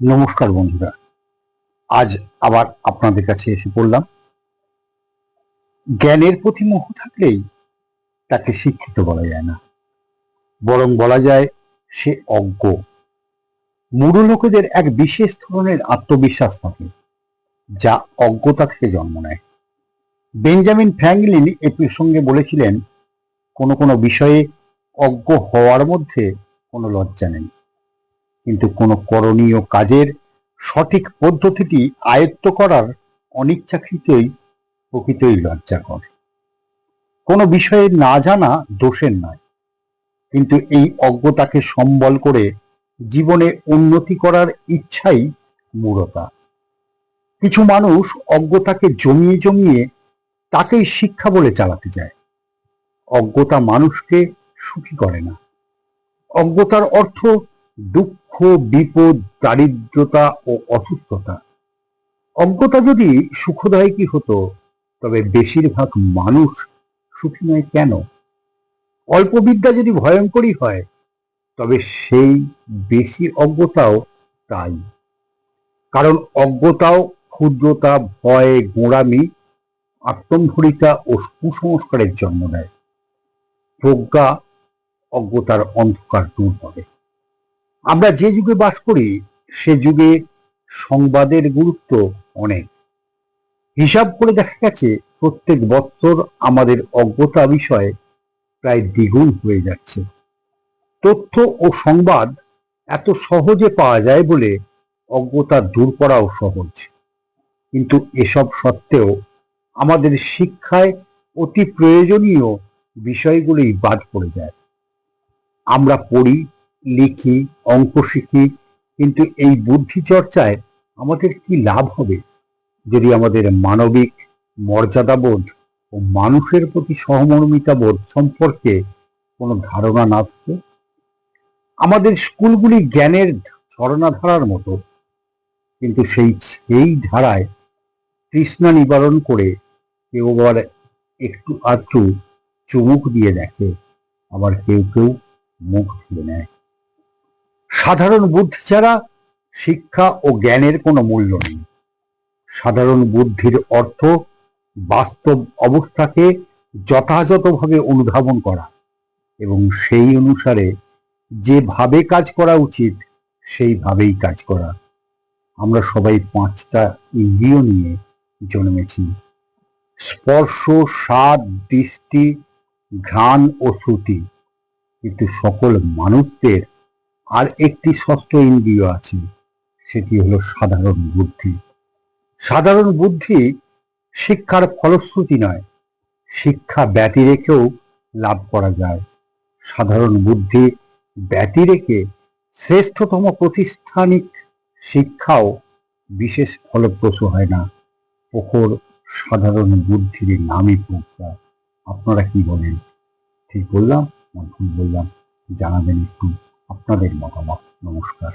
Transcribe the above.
নমস্কার বন্ধুরা। আজ আবার আপনাদের কাছে এসে পড়লাম। জ্ঞানের প্রতি মোহ থাকলেই তাকে শিক্ষিত বলা যায় না। বরং বলা যায় সে অজ্ঞ। মূঢ় লোকেদের এক বিশেষ ধরনের আত্মবিশ্বাস থাকে, যা অজ্ঞতা থেকে জন্ম নেয়। বেঞ্জামিন ফ্র্যাঙ্কলিন এ প্রসঙ্গে বলেছিলেন, কোনো কোনো বিষয়ে অজ্ঞ হওয়ার মধ্যে কোনো লজ্জা নেই। কিন্তু কোনো করণীয় কাজের সঠিক পদ্ধতিটি আয়ত্ত করার অনিচ্ছাকৃতই প্রকৃতই লজ্জাকর। কোনো বিষয়ে না জানা দোষের নয়, কিন্তু এই অজ্ঞতাকে সম্বল করে জীবনে উন্নতি করার ইচ্ছাই মূঢ়তা। কিছু মানুষ অজ্ঞতাকে জমিয়ে জমিয়ে তাকেই শিক্ষা বলে চালাতে যায়। অজ্ঞতা মানুষকে সুখী করে না। অজ্ঞতার অর্থ দুঃখ, বিপদ, দারিদ্রতা ও অসুস্থতা। অজ্ঞতা যদি সুখদায় কি হতো, তবে বেশিরভাগ মানুষ সুখী নয় কেন? অল্প বিদ্যা যদি ভয়ঙ্করই হয়, তবে সেই বেশি অজ্ঞতাও তাই। কারণ অজ্ঞতাও ক্ষুদ্রতা, ভয়, গোঁড়ামি আত্মম্ভরিতা ও কুসংস্কারের জন্ম দেয়। প্রজ্ঞা অজ্ঞতার অন্ধকার দূর করে আমরা যে যুগে বাস করি, সে যুগে সংবাদের গুরুত্ব অনেক। হিসাব করে দেখা গেছে, প্রত্যেক বছর আমাদের অজ্ঞতা বিষয়ে প্রায় দ্বিগুণ হয়ে যাচ্ছে। তথ্য ও সংবাদ এত সহজে পাওয়া যায় বলে অজ্ঞতা দূর করাও সহজ। কিন্তু এসব সত্ত্বেও আমাদের শিক্ষায় অতি প্রয়োজনীয় বিষয়গুলোই বাদ পড়ে যায়। আমরা পড়ি লিখি, অঙ্ক শিখি, কিন্তু এই বুদ্ধি চর্চায় আমাদের কি লাভ হবে? যদি আমাদের মানবিক মর্যাদাবোধ ও মানুষের প্রতি সহমর্মিতা বোধ সম্পর্কে কোনো ধারণা না থাকে? আমাদের স্কুলগুলি জ্ঞানের ঝর্ণাধারার মতো, কিন্তু সেই সেই ধারায় তৃষ্ণা নিবারণ করে কেউ আবার একটু আধটু চুমুক দিয়ে দেখে, আবার কেউ কেউ মুখ খুলে নেয়। সাধারণ বুদ্ধি ছাড়া শিক্ষা ও জ্ঞানের কোনো মূল্য নেই। সাধারণ বুদ্ধির অর্থ বাস্তব অবস্থাকে যথাযথভাবে অনুধাবন করা এবং সেই অনুসারে যেভাবে কাজ করা উচিত, সেইভাবেই কাজ করা। আমরা সবাই পাঁচটা ইন্দ্রিয় নিয়ে জন্মেছি। স্পর্শ, স্বাদ, দৃষ্টি, ঘ্রাণ ও শ্রুতি। কিন্তু সকল মানুষদের আর একটি ষষ্ঠ ইন্দ্রিয় আছে, সেটি হলো সাধারণ বুদ্ধি। সাধারণ বুদ্ধি শিক্ষার ফলশ্রুতি নয়, শিক্ষা ব্যতি রেখেও লাভ করা যায়। সাধারণ বুদ্ধি ব্যতি রেখে শ্রেষ্ঠতম প্রতিষ্ঠানিক শিক্ষাও বিশেষ ফলপ্রসূ হয় না। প্রখর সাধারণ বুদ্ধির নামই প্রজ্ঞা, আপনারা কি বলেন? ঠিক বললাম না ভুল বললাম, জানাবেন একটু। আপনাদের মতামত নমস্কার